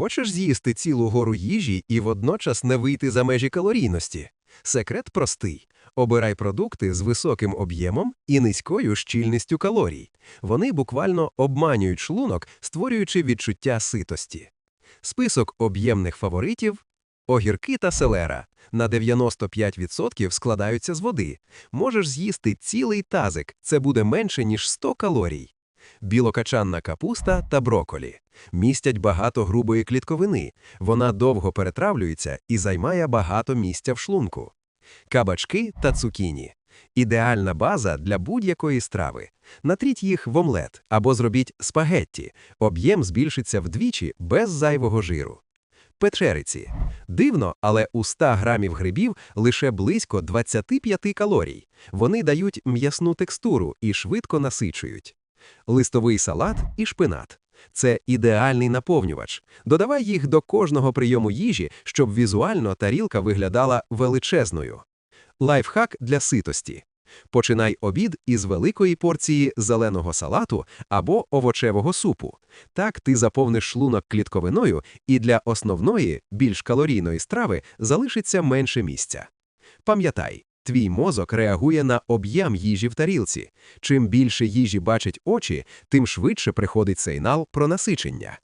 Хочеш з'їсти цілу гору їжі і водночас не вийти за межі калорійності? Секрет простий. Обирай продукти з високим об'ємом і низькою щільністю калорій. Вони буквально обманюють шлунок, створюючи відчуття ситості. Список об'ємних фаворитів огірки та селера на 95% складаються з води. Можеш з'їсти цілий тазик, це буде менше, ніж 100 калорій. Білокачанна капуста та броколі містять багато грубої клітковини. Вона довго перетравлюється і займає багато місця в шлунку. Кабачки та цукіні ідеальна база для будь-якої страви. Натріть їх в омлет або зробіть спагетті. Об'єм збільшиться вдвічі без зайвого жиру. Печериці. Дивно, але у 100 грамів грибів лише близько 25 калорій. Вони дають м'ясну текстуру і швидко насичують. Листовий салат і шпинат. Це ідеальний наповнювач. Додавай їх до кожного прийому їжі, щоб візуально тарілка виглядала величезною. Лайфхак для ситості. Починай обід із великої порції зеленого салату або овочевого супу. Так ти заповниш шлунок клітковиною, і для основної, більш калорійної страви залишиться менше місця. Пам'ятай, твій мозок реагує на об'єм їжі в тарілці. Чим більше їжі бачать очі, тим швидше приходить сигнал про насичення.